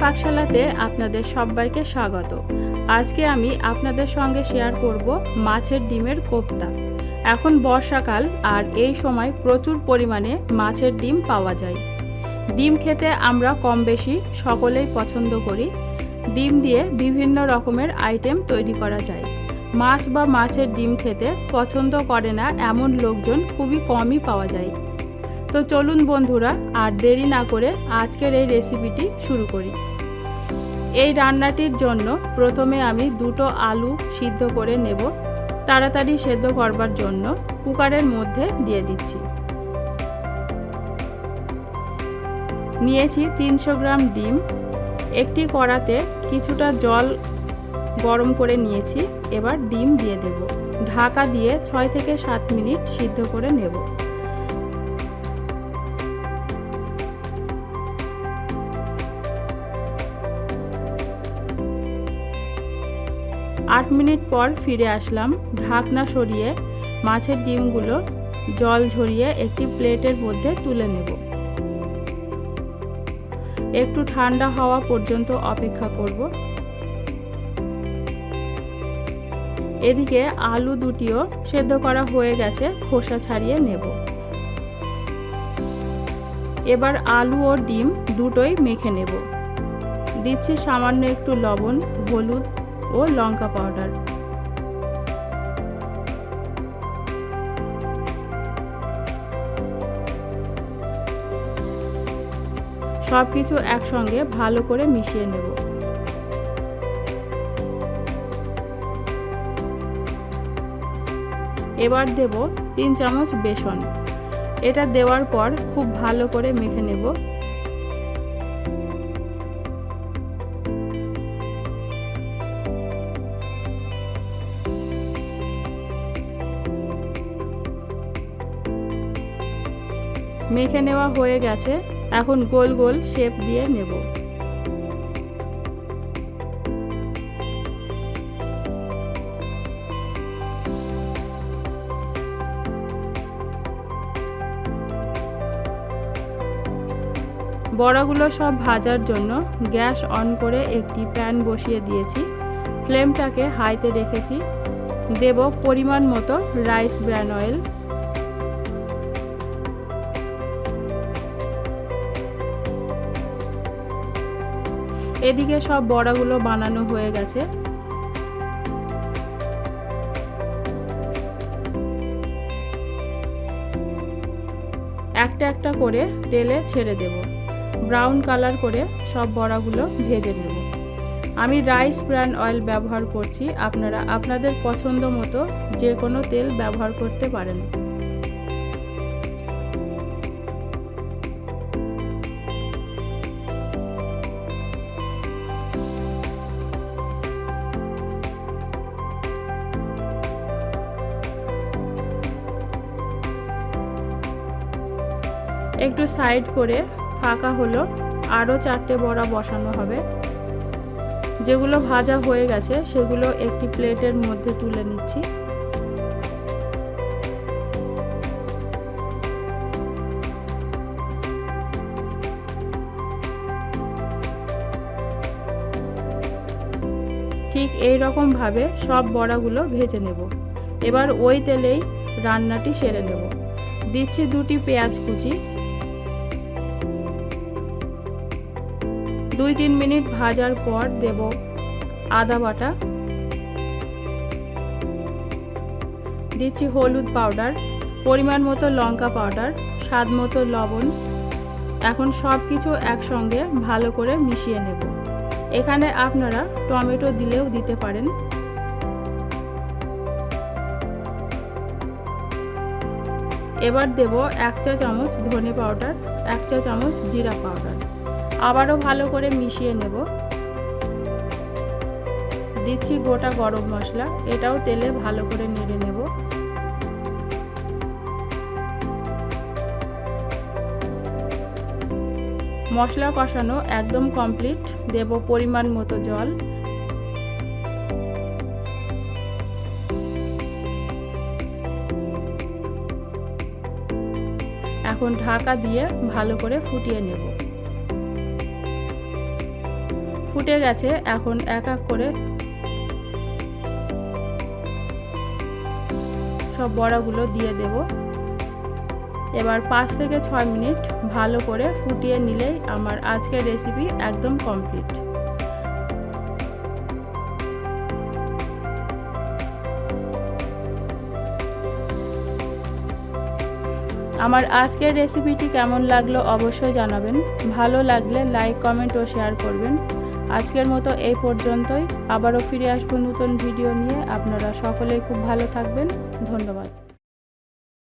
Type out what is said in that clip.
পাকশালাতে আপনাদের সবাইকে স্বাগত। আজকে আমি আপনাদের সঙ্গে শেয়ার করব মাছের ডিমের কোপ্তা। এখন বর্ষাকাল আর এই সময় প্রচুর পরিমাণে মাছের ডিম পাওয়া যায়। ডিম খেতে আমরা কম বেশি সকলেই পছন্দ করি। ডিম দিয়ে বিভিন্ন রকমের আইটেম তৈরি করা যায়। মাছ বা মাছের ডিম খেতে পছন্দ করে না এমন লোকজন খুবই কমই পাওয়া যায়। তো চলুন বন্ধুরা, আর দেরি না করে আজকের এই রেসিপিটি শুরু করি। এই রান্নাটির জন্য প্রথমে আমি দুটো আলু সিদ্ধ করে নেব, তাড়াতাড়ি সেদ্ধ করবার জন্য কুকারের মধ্যে দিয়ে দিচ্ছি। নিয়েছি তিনশো গ্রাম ডিম, একটি কড়াতে কিছুটা জল গরম করে নিয়েছি, এবার ডিম দিয়ে দেব। ঢাকা দিয়ে ছয় থেকে সাত মিনিট সিদ্ধ করে নেব। আট মিনিট পর ফিরে আসলাম, ঢাকনা সরিয়ে মাছের ডিমগুলো জল ঝরিয়ে একটি প্লেটের মধ্যে তুলে নেব। একটু ঠান্ডা হওয়া পর্যন্ত অপেক্ষা করব। এদিকে আলু দুটিও সেদ্ধ করা হয়ে গেছে, খোসা ছাড়িয়ে নেব। এবার আলু ও ডিম দুটোই মেখে নেব। দিচ্ছি সামান্য একটু লবণ, হলুদ ও লঙ্কা পাউডার। সব কিছু একসঙ্গে ভালো করে মিশিয়ে নেব। এবার দেব তিন চামচ বেসন। এটা দেওয়ার পর খুব ভালো করে মেখে নেব। মেখে নেওয়া হয়ে গেছে, এখন গোল গোল শেপ দিয়ে নেব। বড়াগুলো সব ভাজার জন্য গ্যাস অন করে একটি প্যান বসিয়ে দিয়েছি। ফ্লেমটাকে হাইতে রেখেছি। দেব পরিমাণ মতো রাইস ব্র্যান অয়েল। এদিকে সব বড়াগুলো বানানো হয়ে গেছে। একটা একটা করে তেলে ছেড়ে দেব। ব্রাউন কালার করে সব বড়াগুলো ভেজে নেব। আমি রাইস ব্র্যান্ড অয়েল ব্যবহার করছি, আপনারা আপনাদের পছন্দ মতো যে কোনো তেল ব্যবহার করতে পারেন। একটু সাইড করে ফাঁকা হলো, আরও চারটে বড়া বসানো হবে। যেগুলো ভাজা হয়ে গেছে, সেগুলো একটি প্লেটের মধ্যে তুলে নিচ্ছি। ঠিক এই রকমভাবে সব বড়াগুলো ভেজে নেব। এবার ওই তেলেই রান্নাটি সেরে নেব। দিচ্ছি দুটি পেঁয়াজ কুচি। দুই তিন মিনিট ভাজার পর দেব আদা বাটা। দিচ্ছি হলুদ পাউডার, পরিমাণ মতো লঙ্কা পাউডার, স্বাদ মতো লবণ। এখন সব কিছু একসঙ্গে ভালো করে মিশিয়ে নেব। এখানে আপনারা টমেটো দিলেও দিতে পারেন। এবার দেব এক চা চামচ ধনে পাউডার, এক চা চামচ জিরা পাউডার। আবারও ভালো করে মিশিয়ে নেব। দিচ্ছি গোটা গরম মশলা, এটাও তেলে ভালো করে নেড়ে নেব। মশলা কষানো একদম কমপ্লিট, দেব পরিমাণ মতো জল। এখন ঢাকা দিয়ে ভালো করে ফুটিয়ে নেব। ফুটে গেছে, এখন এক এক করে সব বড়াগুলো দিয়ে দেব। এবার পাঁচ থেকে ছয় মিনিট ভালো করে ফুটিয়ে নিলেই আমার আজকের রেসিপি একদম কমপ্লিট আমার আজকের রেসিপিটি কেমন লাগল অবশ্যই জানাবেন। ভালো লাগলে লাইক কমেন্ট ও শেয়ার করবেন। আজকের মতো এই পর্যন্তই। আবারও ফিরে আসব নতুন ভিডিও নিয়ে। আপনারা সকলেই খুব ভালো থাকবেন। ধন্যবাদ।